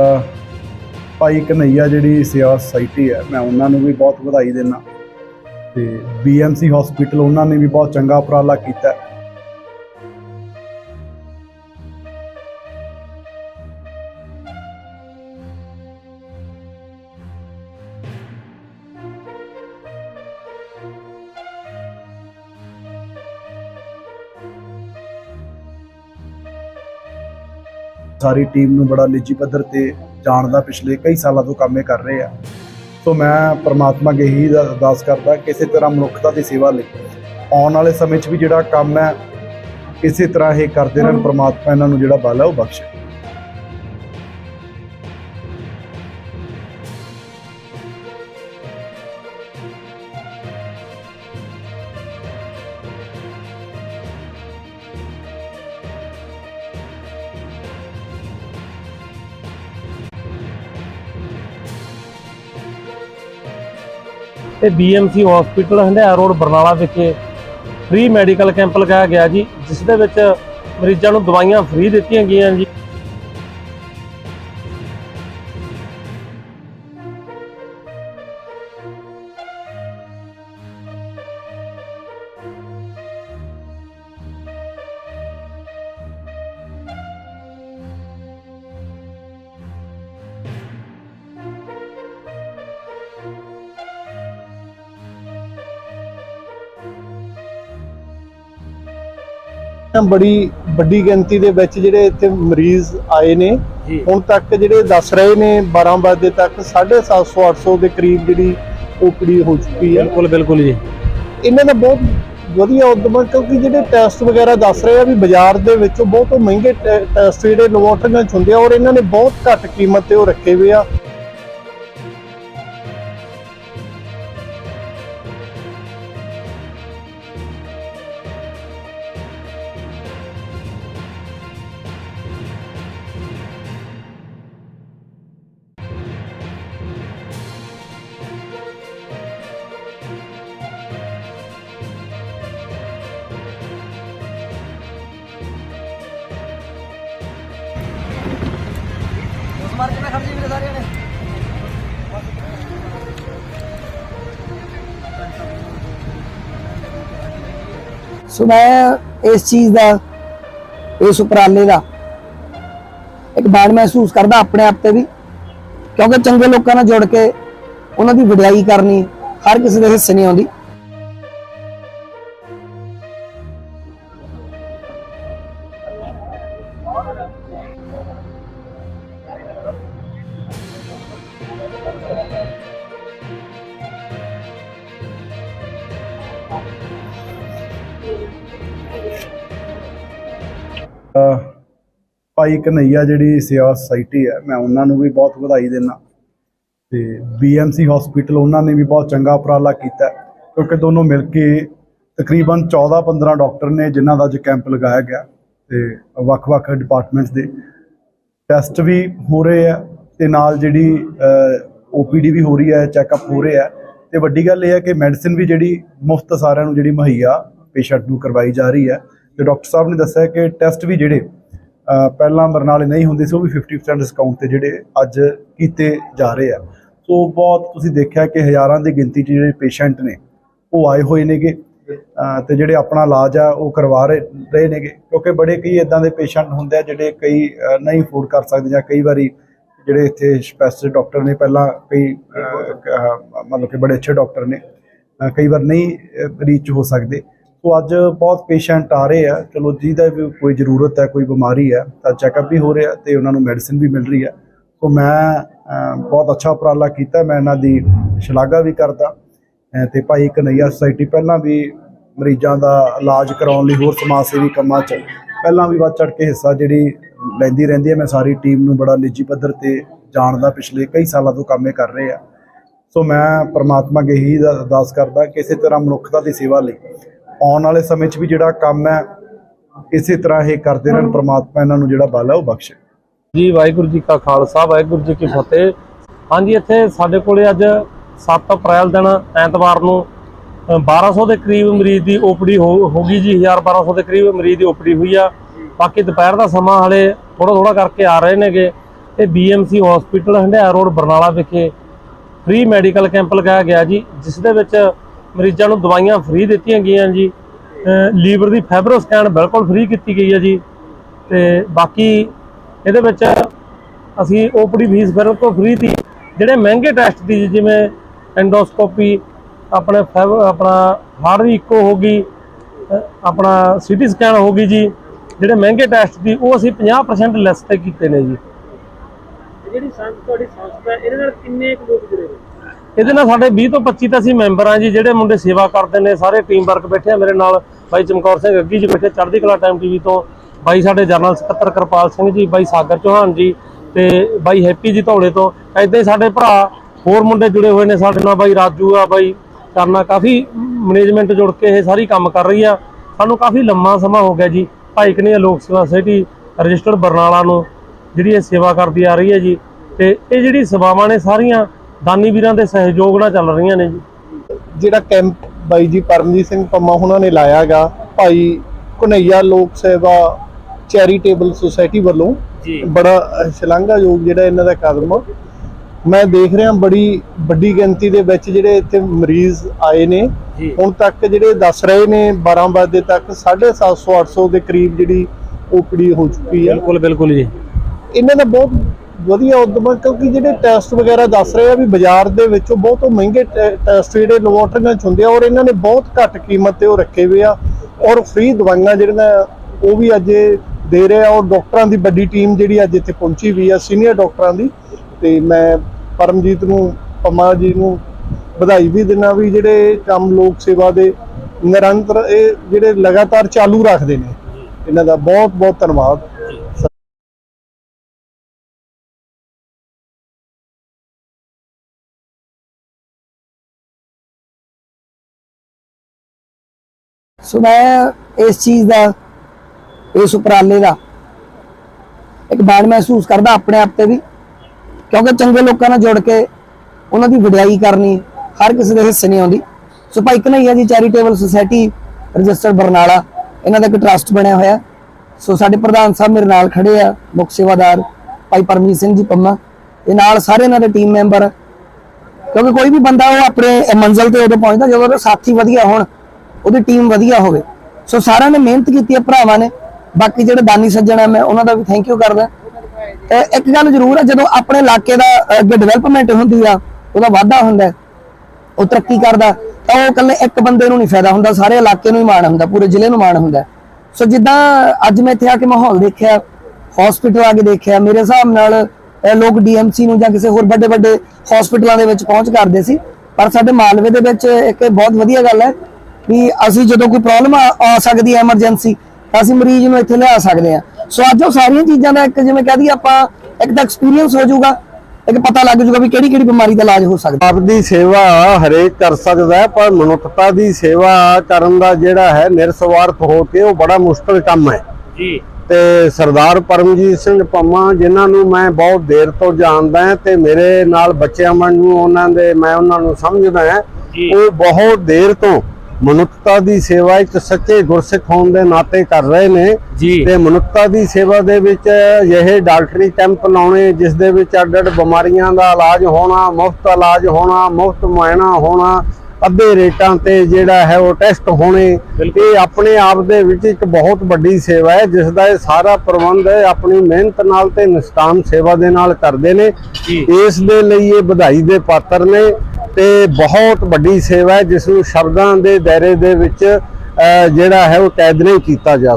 ਅਹ ਭਾਈ ਕਨਈਆ ਜਿਹੜੀ ਸੇਵਾ ਸੁਸਾਇਟੀ ਹੈ, ਮੈਂ ਉਹਨਾਂ ਨੂੰ ਵੀ ਬਹੁਤ ਵਧਾਈ ਦਿੰਦਾ। ਤੇ ਬੀਐਮਸੀ ਹਸਪੀਟਲ ਉਹਨਾਂ ਨੇ ਵੀ ਬਹੁਤ ਚੰਗਾ ਉਪਰਾਲਾ ਕੀਤਾ। ਸਾਰੀ ਟੀਮ ਨੂੰ ਬੜਾ ਨਿੱਜੀ ਪੱਧਰ ਤੇ ਜਾਣਦਾ ਪਿਛਲੇ ਕਈ ਸਾਲਾਂ ਤੋਂ ਕੰਮ ਇਹ ਕਰ ਰਹੇ ਆ। ਸੋ ਮੈਂ ਪ੍ਰਮਾਤਮਾ ਅੱਗੇ ਹੀ ਅਰਦਾਸ ਕਰਦਾ ਕਿਸੇ ਤਰ੍ਹਾਂ ਮਨੁੱਖਤਾ ਦੀ ਸੇਵਾ ਲਈ। ਆਉਣ ਵਾਲੇ ਸਮੇਂ 'ਚ ਵੀ ਜਿਹੜਾ ਕੰਮ ਹੈ ਇਸੇ ਤਰ੍ਹਾਂ ਇਹ ਕਰਦੇ ਰਹਿਣ ਪ੍ਰਮਾਤਮਾ ਇਹਨਾਂ ਨੂੰ ਜਿਹੜਾ ਬਲ ਹੈ ਉਹ ਬਖਸ਼ੇ। ਤੇ BMC hospital Handiaya road Barnala ਵਿਖੇ। ਫ੍ਰੀ ਮੈਡੀਕਲ ਕੈਂਪ ਲਗਾਇਆ ਗਿਆ ਜੀ, ਜਿਸ ਦੇ ਵਿੱਚ ਮਰੀਜ਼ਾਂ ਨੂੰ ਦਵਾਈਆਂ ਫ੍ਰੀ ਦਿੱਤੀਆਂ ਗਈਆਂ ਜੀ। ਬੜੀ ਵੱਡੀ ਗਿਣਤੀ ਦੇ ਵਿੱਚ ਜਿਹੜੇ ਇੱਥੇ ਮਰੀਜ਼ ਆਏ ਨੇ ਹੁਣ ਤੱਕ ਜਿਹੜੇ ਦੱਸ ਰਹੇ ਨੇ 12 ਵਜੇ ਤੱਕ 750 800 ਦੇ ਕਰੀਬ ਜਿਹੜੀ ਓਪੀਡੀ ਹੋ ਚੁੱਕੀ ਹੈ। ਬਿਲਕੁਲ ਬਿਲਕੁਲ ਜੀ। ਇਹਨਾਂ ਦਾ ਬਹੁਤ ਵਧੀਆ ਉਦਮ ਕਿਉਂਕਿ ਜਿਹੜੇ ਟੈਸਟ ਵਗੈਰਾ ਦੱਸ ਰਹੇ ਆ ਵੀ ਬਾਜ਼ਾਰ ਦੇ ਵਿੱਚੋਂ ਬਹੁਤ ਮਹਿੰਗੇ ਟੈਸਟ ਜਿਹੜੇ ਲੈਬੋਰਟਰੀਆਂ 'ਚ ਹੁੰਦੇ ਆ ਔਰ ਇਹਨਾਂ ਨੇ ਬਹੁਤ ਘੱਟ ਕੀਮਤ ਤੇ ਉਹ ਰੱਖੇ ਹੋਏ ਆ। ਸੋ ਮੈਂ ਇਸ ਚੀਜ਼ ਦਾ, ਇਸ ਉਪਰਾਲੇ ਦਾ ਇੱਕ ਬਾਣ ਮਹਿਸੂਸ ਕਰਦਾ ਆਪਣੇ ਆਪ ਤੇ ਵੀ, ਕਿਉਂਕਿ ਚੰਗੇ ਲੋਕਾਂ ਨਾਲ ਜੁੜ ਕੇ ਉਹਨਾਂ ਦੀ ਵਡਿਆਈ ਕਰਨੀ ਹਰ ਕਿਸੇ ਦੇ ਹਿੱਸੇ ਨਹੀਂ ਆਉਂਦੀ। ਭਾਈ ਕਨਈਆ ਜਿਹੜੀ ਸੇਵਾ ਸੁਸਾਇਟੀ ਹੈ, ਮੈਂ ਉਹਨਾਂ ਨੂੰ ਵੀ ਬਹੁਤ ਵਧਾਈ ਦਿੰਦਾ। ਤੇ ਬੀਐਮਸੀ ਹਸਪੀਟਲ ਉਹਨਾਂ ਨੇ ਵੀ ਬਹੁਤ ਚੰਗਾ ਉਪਰਾਲਾ ਕੀਤਾ ਕਿਉਂਕਿ ਦੋਨੋਂ ਮਿਲ ਕੇ ਤਕਰੀਬਨ 14-15 ਡਾਕਟਰ ਨੇ ਜਿਨ੍ਹਾਂ ਦਾ ਅੱਜ ਕੈਂਪ ਲਗਾਇਆ ਗਿਆ ਤੇ ਵੱਖ-ਵੱਖ ਡਿਪਾਰਟਮੈਂਟਸ ਦੇ ਟੈਸਟ ਵੀ ਹੋ ਰਹੇ ਆ ਤੇ ਨਾਲ ਜਿਹੜੀ ਓਪੀਡੀ ਵੀ ਹੋ ਰਹੀ ਹੈ, ਚੈੱਕਅਪ ਹੋ ਰਿਹਾ ਹੈ। ਤੇ ਵੱਡੀ ਗੱਲ ਇਹ ਹੈ ਕਿ ਮੈਡੀਸਿਨ ਵੀ ਜਿਹੜੀ ਮੁਫਤ ਸਾਰਿਆਂ ਨੂੰ ਜਿਹੜੀ ਮੁਹੱਈਆ ਪੇਸ਼ੈਂਟ ਨੂੰ ਕਰਵਾਈ ਜਾ ਰਹੀ ਹੈ। ਤੇ ਡਾਕਟਰ ਸਾਹਿਬ ਨੇ ਦੱਸਿਆ ਕਿ ਟੈਸਟ ਵੀ ਜਿਹੜੇ ਪਹਿਲਾਂ ਬਰਨਾਲੇ ਨਹੀਂ ਹੁੰਦੇ ਸੀ ਉਹ ਵੀ 50% ਡਿਸਕਾਊਂਟ ਤੇ ਜਿਹੜੇ ਅੱਜ ਕੀਤੇ ਜਾ ਰਹੇ ਆ। ਸੋ ਬਹੁਤ ਤੁਸੀਂ ਦੇਖਿਆ ਕਿ ਹਜ਼ਾਰਾਂ ਦੀ ਗਿਣਤੀ 'ਚ ਜਿਹੜੇ ਪੇਸ਼ੈਂਟ ਨੇ ਉਹ ਆਏ ਹੋਏ ਨੇਗੇ ਅਹ, ਤੇ ਜਿਹੜੇ ਆਪਣਾ ਇਲਾਜ ਆ ਉਹ ਕਰਵਾ ਰਹੇ ਰਹੇ ਨੇਗੇ। ਕਿਉਂਕਿ ਬੜੇ ਕਈ ਇਦਾਂ ਦੇ ਪੇਸ਼ੈਂਟ ਹੁੰਦੇ ਆ ਜਿਹੜੇ ਕਈ ਨਹੀਂ ਅਫੋਰਡ ਕਰ ਸਕਦੇ ਜਾਂ ਕਈ ਵਾਰੀ ਜਿਹੜੇ ਇੱਥੇ ਸਪੈਸ਼ਲਿਸਟ ਡਾਕਟਰ ਨੇ ਪਹਿਲਾਂ ਕਈ ਮਤਲਬ ਕਿ ਬੜੇ ਅੱਛੇ ਡਾਕਟਰ ਨੇ ਕਈ ਵਾਰ ਨਹੀਂ ਰੀਚ ਹੋ ਸਕਦੇ। ਸੋ ਅੱਜ ਬਹੁਤ ਪੇਸ਼ੈਂਟ ਆ ਰਹੇ ਆ। ਚਲੋ ਜਿਹਦਾ ਵੀ ਕੋਈ ਜ਼ਰੂਰਤ ਹੈ ਕੋਈ ਬਿਮਾਰੀ ਹੈ ਤਾਂ ਚੈੱਕਅਪ ਵੀ ਹੋ ਰਿਹਾ ਤੇ ਉਹਨਾਂ ਨੂੰ ਮੈਡੀਸਿਨ ਵੀ ਮਿਲ ਰਹੀ ਹੈ। ਸੋ ਮੈਂ ਬਹੁਤ ਅੱਛਾ ਉਪਰਾਲਾ ਕੀਤਾ ਮੈਂ ਇਹਨਾਂ ਦੀ ਸ਼ਲਾਘਾ ਵੀ ਕਰਦਾ। ਅਹ, ਤੇ ਭਾਈ ਕਨਈਆ ਸੁਸਾਇਟੀ ਪਹਿਲਾਂ ਵੀ ਮਰੀਜ਼ਾਂ ਦਾ ਇਲਾਜ ਕਰਾਉਣ ਲਈ ਹੋਰ ਸਮਾਜ ਸੇਵੀ ਕੰਮਾਂ 'ਚ ਪਹਿਲਾਂ ਵੀ ਵੱਧ ਚੜ ਕੇ ਹਿੱਸਾ ਜਿਹੜੀ ਲੈਂਦੀ ਰਹਿੰਦੀ ਹੈ। ਮੈਂ ਸਾਰੀ ਟੀਮ ਨੂੰ ਬੜਾ ਨਿੱਜੀ ਪੱਧਰ ਤੇ ਜਾਣਦਾ ਪਿਛਲੇ ਕਈ ਸਾਲਾਂ ਤੋਂ ਕੰਮ ਇਹ ਕਰ ਰਹੇ ਆ। ਸੋ ਮੈਂ ਪਰਮਾਤਮਾ ਅੱਗੇ ਹੀ ਅਰਦਾਸ ਕਰਦਾ ਕਿਸੇ ਤਰ੍ਹਾਂ ਮਨੁੱਖਤਾ ਦੀ ਸੇਵਾ ਲਈ ਆਉਣ ਵਾਲੇ ਸਮੇਂ 'ਚ ਵੀ ਜਿਹੜਾ ਕੰਮ ਹੈ ਇਸੇ ਤਰ੍ਹਾਂ ਇਹ ਕਰਦੇ ਰਹਿਣ ਪ੍ਰਮਾਤਮਾ ਇਹਨਾਂ ਨੂੰ ਜਿਹੜਾ ਬਲ ਹੈ ਉਹ ਬਖਸ਼ੇ। ਜੀ ਵਾਹਿਗੁਰੂ ਜੀ ਕਾ ਖਾਲਸਾ ਵਾਹਿਗੁਰੂ ਜੀ ਕੀ ਫਤਿਹ। ਹਾਂਜੀ ਇੱਥੇ ਸਾਡੇ ਕੋਲੇ ਅੱਜ 7 ਅਪ੍ਰੈਲ ਦਿਨ ਐਤਵਾਰ ਨੂੰ ਅ, 1200 ਦੇ ਕਰੀਬ ਮਰੀਜ਼ ਦੀ ਓਪੀਡੀ ਹੋ ਗਈ ਜੀ 1000 1200 ਦੇ ਕਰੀਬ ਮਰੀਜ਼ ਦੀ ਓਪੀਡੀ ਹੋਈ ਆ। ਬਾਕੀ ਦੁਪਹਿਰ ਦਾ ਸਮਾਂ ਹਲੇ ਥੋੜਾ ਥੋੜਾ ਕਰਕੇ ਆ ਰਹੇ ਨੇਗੇ। ਤੇ BMC hospital Handiaya road Barnala ਵਿਖੇ ਫ੍ਰੀ ਮੈਡੀਕਲ ਕੈਂਪ ਲਗਾਇਆ ਗਿਆ ਜੀ ਜਿਸ ਦੇ ਵਿੱਚ ਮਰੀਜ਼ਾਂ ਨੂੰ ਦਵਾਈਆਂ ਫ੍ਰੀ ਦਿੱਤੀਆਂ ਗਈਆਂ ਜੀ। ਲੀਵਰ ਦੀ ਫਾਈਬਰੋ ਸਕੈਨ ਬਿਲਕੁਲ ਫ੍ਰੀ ਕੀਤੀ ਗਈ ਹੈ ਜੀ। ਤੇ ਬਾਕੀ ਇਹਦੇ ਵਿੱਚ ਅਸੀਂ ਓਪੀਡੀ ਫੀਸ ਬਿਲਕੁਲ ਫ੍ਰੀ ਤੀ। ਜਿਹੜੇ ਮਹਿੰਗੇ ਟੈਸਟ ਦੀ ਜਿਵੇਂ ਐਂਡੋਸਕੋਪੀ ਆਪਣੇ ਫੈਬ ਆਪਣਾ ਹਾਰਟ ਦੀ ਇਕੋ ਹੋ ਗਈ ਅ, ਆਪਣਾ ਸੀਟੀ ਸਕੈਨ ਹੋ ਗਈ ਜੀ। ਜਿਹੜੇ ਮਹਿੰਗੇ ਟੈਸਟ ਦੀ ਉਹ ਅਸੀਂ 50% ਲੈਸ ਤੇ ਕੀਤੇ ਨੇ ਜੀ। ਜਿਹੜੀ ਸੰਸਥਾ ਤੁਹਾਡੀ ਸੰਸਥਾ ਇਹਦੇ ਨਾਲ ਕਿੰਨੇ ਕੁ ਲੋਕ ਜੁੜੇ ਹੋਏ ਇਹਦੇ ਨਾਲ ਸਾਡੇ 20 ਤੋਂ 25 ਤਾਂ ਅਸੀਂ ਮੈਂਬਰ ਆ ਜੀ, ਜਿਹੜੇ ਮੁੰਡੇ ਸੇਵਾ ਕਰਦੇ ਨੇ, ਸਾਰੇ ਟੀਮ ਵਰਕ ਬੈਠੇ ਆ ਮੇਰੇ ਨਾਲ। ਬਾਈ ਚਮਕੌਰ ਸਿੰਘ ਅੱਗੀ ਜੀ ਬੈਠੇ ਚੜ੍ਹਦੀ ਕਲਾ ਟਾਈਮ ਟੀਵੀ ਤੋਂ। ਬਾਈ ਸਾਡੇ ਜਨਰਲ ਸਕੱਤਰ ਕਿਰਪਾਲ ਸਿੰਘ ਜੀ, ਬਾਈ ਸਾਗਰ ਚੌਹਾਨ ਜੀ ਤੇ ਬਾਈ ਹੈਪੀ ਜੀ ਧੌਲੇ ਤੋਂ। ਐਦਾਂ ਹੀ ਸਾਡੇ ਭਰਾ ਹੋਰ ਮੁੰਡੇ ਜੁੜੇ ਹੋਏ ਨੇ ਸਾਡੇ ਨਾਲ, ਬਾਈ ਰਾਜੂ ਆ, ਬਾਈ ਕਰਨਾ ਕਾਫੀ ਮੈਨੇਜਮੈਂਟ ਜੁੜ ਕੇ ਇਹ ਸਾਰੀ ਕੰਮ ਕਰ ਰਹੀ ਆ। ਸਾਨੂੰ ਕਾਫੀ ਲੰਮਾ ਸਮਾਂ ਹੋ ਗਿਆ ਜੀ। ਭਾਈ ਕਨਈਆ ਲੋਕ ਸੇਵਾ ਸੋਸਾਇਟੀ ਰਜਿਸਟਰਡ ਬਰਨਾਲਾ ਨੂੰ, ਜਿਹੜੀ ਇਹ ਸੇਵਾ ਕਰਦੀ ਆ ਰਹੀ ਹੈ ਜੀ। ਤੇ ਇਹ ਜਿਹੜੀ ਸੇਵਾਵਾਂ ਨੇ ਸਾਰੀਆਂ ਦਾਨੀ ਵੀਰਾਂ ਦੇ ਸਹਿਯੋਗ ਨਾਲ ਚੱਲ ਰਹੀਆਂ ਨੇ ਜੀ। ਜਿਹੜਾ ਕੈਂਪ ਬਾਈ ਜੀ ਪਰਮਜੀਤ ਸਿੰਘ ਪੰਮਾ ਉਹਨਾਂ ਨੇ ਲਾਇਆਗਾ ਭਾਈ ਕਨਈਆ ਲੋਕ ਸੇਵਾ ਚੈਰੀਟੇਬਲ ਸੁਸਾਇਟੀ ਵੱਲੋਂ ਜੀ। ਬੜਾ ਸ਼ਲਾਘਾਯੋਗ ਜਿਹੜਾ ਇਹਨਾਂ ਦਾ ਕਦਮ। ਮੈਂ ਦੇਖ ਰਿਹਾ ਬੜੀ ਵੱਡੀ ਗਿਣਤੀ ਦੇ ਵਿੱਚ ਜਿਹੜੇ ਇੱਥੇ ਮਰੀਜ਼ ਆਏ ਨੇ। ਹੁਣ ਤੱਕ ਜਿਹੜੇ ਦੱਸ ਰਹੇ ਨੇ 12 ਵਜੇ ਤੱਕ 750 800 ਦੇ ਕਰੀਬ ਜਿਹੜੀ ਓਪੀਡੀ ਹੋ ਚੁੱਕੀ ਆ। ਬਿਲਕੁਲ ਬਿਲਕੁਲ ਜੀ। ਇਹਨਾਂ ਦਾ ਬਹੁਤ ਵਧੀਆ ਉਦਮ ਕਿਉਂਕਿ ਜਿਹੜੇ ਟੈਸਟ ਵਗੈਰਾ ਦੱਸ ਰਹੇ ਆ ਵੀ ਬਾਜ਼ਾਰ ਦੇ ਵਿੱਚੋਂ ਬਹੁਤ ਮਹਿੰਗੇ ਟੈ- ਟੈਸਟ ਜਿਹੜੇ ਲੈਬੋਰਟਰੀਆਂ ਚ ਹੁੰਦੇ ਆ ਔਰ ਇਹਨਾਂ ਨੇ ਬਹੁਤ ਘੱਟ ਕੀਮਤ ਤੇ ਉਹ ਰੱਖੇ ਹੋਏ ਆ ਔਰ ਫ੍ਰੀ ਦਵਾਈਆਂ ਜਿਹੜੀਆਂ ਉਹ ਵੀ ਅੱਜ ਦੇ ਰਹੇ ਆ ਔਰ ਡਾਕਟਰਾਂ ਦੀ ਵੱਡੀ ਟੀਮ ਜਿਹੜੀ ਅੱਜ ਇੱਥੇ ਪਹੁੰਚੀ ਵੀ ਆ ਸੀਨੀਅਰ ਡਾਕਟਰਾਂ ਦੀ ਤੇ ਮੈਂ ਪਰਮਜੀਤ ਨੂੰ, ਪਮਾ ਜੀ ਨੂੰ ਵਧਾਈ ਵੀ ਦਿੰਦਾ ਵੀ ਜਿਹੜੇ ਕੰਮ ਲੋਕ ਸੇਵਾ ਦੇ ਨਿਰੰਤਰ ਇਹ ਜਿਹੜੇ ਲਗਾਤਾਰ ਚਾਲੂ ਰੱਖਦੇ ਨੇ, ਇਹਨਾਂ ਦਾ ਬਹੁਤ ਬਹੁਤ ਧੰਨਵਾਦ। ਸੋ ਮੈਂ ਇਸ ਚੀਜ਼ ਦਾ, ਇਸ ਉਪਰਾਲੇ ਦਾ ਇੱਕ ਬਾਣ ਮਹਿਸੂਸ ਕਰਦਾ ਆਪਣੇ ਆਪ ਤੇ ਵੀ, ਕਿਉਂਕਿ ਚੰਗੇ ਲੋਕਾਂ ਨਾਲ ਜੁੜ ਕੇ ਉਹਨਾਂ ਦੀ ਵਡਿਆਈ ਕਰਨੀ ਹਰ ਕਿਸੇ ਦੇ ਹਿੱਸੇ ਨਹੀਂ ਆਉਂਦੀ। ਸੋ ਭਾਈ ਕਨਈਆ ਜੀ ਚੈਰੀਟੇਬਲ ਸੁਸਾਇਟੀ ਰਜਿਸਟਰਡ ਬਰਨਾਲਾ, ਇਹਨਾਂ ਦਾ ਇੱਕ ਟਰਸਟ ਬਣਿਆ ਹੋਇਆ। ਸੋ ਸਾਡੇ ਪ੍ਰਧਾਨ ਸਾਹਿਬ ਮੇਰੇ ਨਾਲ ਖੜੇ ਆ, ਮੁੱਖ ਸੇਵਾਦਾਰ ਭਾਈ ਪਰਮਜੀਤ ਸਿੰਘ ਜੀ ਪੰਮਾ ਇਹ ਨਾਲ ਸਾਰੇ ਇਹਨਾਂ ਦੇ ਟੀਮ ਮੈਂਬਰ। ਕਿਉਂਕਿ ਕੋਈ ਵੀ ਬੰਦਾ ਉਹ ਆਪਣੇ ਮੰਜ਼ਿਲ ਤੇ ਉਦੋਂ ਪਹੁੰਚਦਾ, ਜਦੋਂ ਉਹਦੇ ਸਾਥੀ ਵਧੀਆ ਹੋਣ ਉਹਦੀ ਟੀਮ ਵਧੀਆ ਹੋਵੇ। ਸੋ ਸਾਰਿਆਂ ਨੇ ਮਿਹਨਤ ਕੀਤੀ ਹੈ ਭਰਾਵਾਂ ਨੇ। ਬਾਕੀ ਜਿਹੜੇ ਦਾਨੀ ਸੱਜਣ ਆ, ਮੈਂ ਉਹਨਾਂ ਦਾ ਵੀ ਥੈਂਕ ਯੂ ਕਰਦਾ। ਇੱਕ ਗੱਲ ਜ਼ਰੂਰ ਹੈ ਜਦੋਂ ਆਪਣੇ ਇਲਾਕੇ ਦਾ ਅੱਗੇ ਡਿਵੈਲਪਮੈਂਟ ਹੁੰਦੀ ਆ, ਉਹਦਾ ਵਾਧਾ ਹੁੰਦਾ ਉਹ ਤਰੱਕੀ ਕਰਦਾ, ਤਾਂ ਉਹ ਇਕੱਲੇ ਇੱਕ ਬੰਦੇ ਨੂੰ ਨਹੀਂ ਫਾਇਦਾ ਹੁੰਦਾ, ਸਾਰੇ ਇਲਾਕੇ ਨੂੰ ਹੀ ਮਾਣ ਹੁੰਦਾ, ਪੂਰੇ ਜ਼ਿਲ੍ਹੇ ਨੂੰ ਮਾਣ ਹੁੰਦਾ। ਸੋ ਜਿੱਦਾਂ ਅੱਜ ਮੈਂ ਇੱਥੇ ਆ ਕੇ ਮਾਹੌਲ ਦੇਖਿਆ ਹਸਪੀਟਲ ਆ ਕੇ ਦੇਖਿਆ, ਮੇਰੇ ਹਿਸਾਬ ਨਾਲ, ਇਹ ਲੋਕ ਡੀਐਮਸੀ ਨੂੰ ਜਾਂ ਕਿਸੇ ਹੋਰ ਵੱਡੇ ਵੱਡੇ ਹਸਪੀਟਲਾਂ ਦੇ ਵਿੱਚ ਪਹੁੰਚ ਕਰਦੇ ਸੀ, ਪਰ ਸਾਡੇ ਮਾਲਵੇ ਦੇ ਵਿੱਚ ਇੱਕ ਬਹੁਤ ਵਧੀਆ ਗੱਲ ਹੈ ਵੀ ਅਸੀਂ ਜਦੋਂ ਕੋਈ ਪ੍ਰੋਬਲਮ ਆ ਸਕਦੀ ਹੈ ਐਮਰਜੈਂਸੀ ਅਸੀਂ ਮਰੀਜ਼ ਨੂੰ ਇੱਥੇ ਲਿਆ ਸਕਦੇ ਹਾਂ। ਸੋ ਅੱਜ ਉਹ ਸਾਰੀਆਂ ਚੀਜ਼ਾਂ ਦਾ ਇੱਕ ਜਿਵੇਂ ਕਹਿ ਦਈਏ ਆਪਾਂ ਇੱਕ ਤਾਂ ਐਕਸਪੀਰੀਅੰਸ ਹੋ ਜਾਊਗਾ ਇੱਕ ਪਤਾ ਲੱਗ ਜਾਊਗਾ ਵੀ ਕਿਹੜੀ ਕਿਹੜੀ ਬਿਮਾਰੀ ਦਾ ਇਲਾਜ ਹੋ ਸਕਦਾ। ਆਪ ਦੀ ਸੇਵਾ ਹਰੇਕ ਕਰ ਸਕਦਾ ਹੈ ਪਰ ਮਨੁੱਖਤਾ ਦੀ ਸੇਵਾ ਕਰਨ ਦਾ ਜਿਹੜਾ ਹੈ ਨਿਰਸਵਾਰਥ ਹੋ ਕੇ ਉਹ ਬੜਾ ਮੁਸ਼ਕਲ ਕੰਮ ਹੈ। ਜੀ। ਤੇ ਸਰਦਾਰ ਪਰਮਜੀਤ ਸਿੰਘ ਪੰਮਾ ਜਿਨ੍ਹਾਂ ਨੂੰ ਮੈਂ ਬਹੁਤ ਦੇਰ ਤੋਂ ਜਾਣਦਾ ਹਾਂ ਤੇ ਮੇਰੇ ਨਾਲ ਬੱਚਿਆਂ ਵਾਂਗੂ ਉਹਨਾਂ ਦੇ ਮੈਂ ਉਹਨਾਂ ਨੂੰ ਸਮਝਦਾ ਹਾਂ। ਉਹ ਬਹੁਤ ਦੇਰ ਤੋਂ ਮਨੁੱਖਤਾ ਦੀ ਸੇਵਾ ਇੱਕ ਸੱਚੇ ਗੁਰਸਿੱਖ ਹੋਣ ਦੇ ਨਾਤੇ ਕਰ ਰਹੇ ਨੇ। ਤੇ ਮਨੁੱਖਤਾ ਦੀ ਸੇਵਾ ਦੇ ਵਿੱਚ ਇਹ ਡਾਕਟਰੀ ਕੈਂਪ ਲਾਉਣੇ ਜਿਸ ਦੇ ਵਿੱਚ ਅੱਡ-ਅੱਡ ਬਿਮਾਰੀਆਂ ਦਾ ਇਲਾਜ ਹੋਣਾ ਮੁਫਤ ਇਲਾਜ ਹੋਣਾ ਮੁਫਤ ਮੁਆਇਨਾ ਹੋਣਾ ਅੱਧੇ ਰੇਟਾਂ ਤੇ ਜਿਹੜਾ ਹੈ ਉਹ ਟੈਸਟ ਹੋਣੇ ਇਹ ਆਪਣੇ ਆਪ ਦੇ ਵਿੱਚ ਇੱਕ ਬਹੁਤ ਵੱਡੀ ਸੇਵਾ ਹੈ ਜਿਸ ਦਾ ਇਹ ਸਾਰਾ ਪ੍ਰਬੰਧ ਹੈ ਆਪਣੀ ਮਿਹਨਤ ਨਾਲ ਤੇ ਨਿਸ਼ਕਾਮ ਸੇਵਾ ਦੇ ਨਾਲ ਕਰਦੇ ਨੇ। ਇਸ ਦੇ ਲਈ ਇਹ ਵਧਾਈ ਦੇ ਪਾਤਰ ਨੇ। ਤੇ ਬਹੁਤ ਵੱਡੀ ਸੇਵਾ ਹੈ, ਜਿਸ ਨੂੰ ਸ਼ਬਦਾਂ ਦੇ ਦਾਇਰੇ ਦੇ ਵਿੱਚ ਜਿਹੜਾ ਹੈ ਉਹ ਕੈਦ ਨਹੀਂ ਕੀਤਾ ਜਾ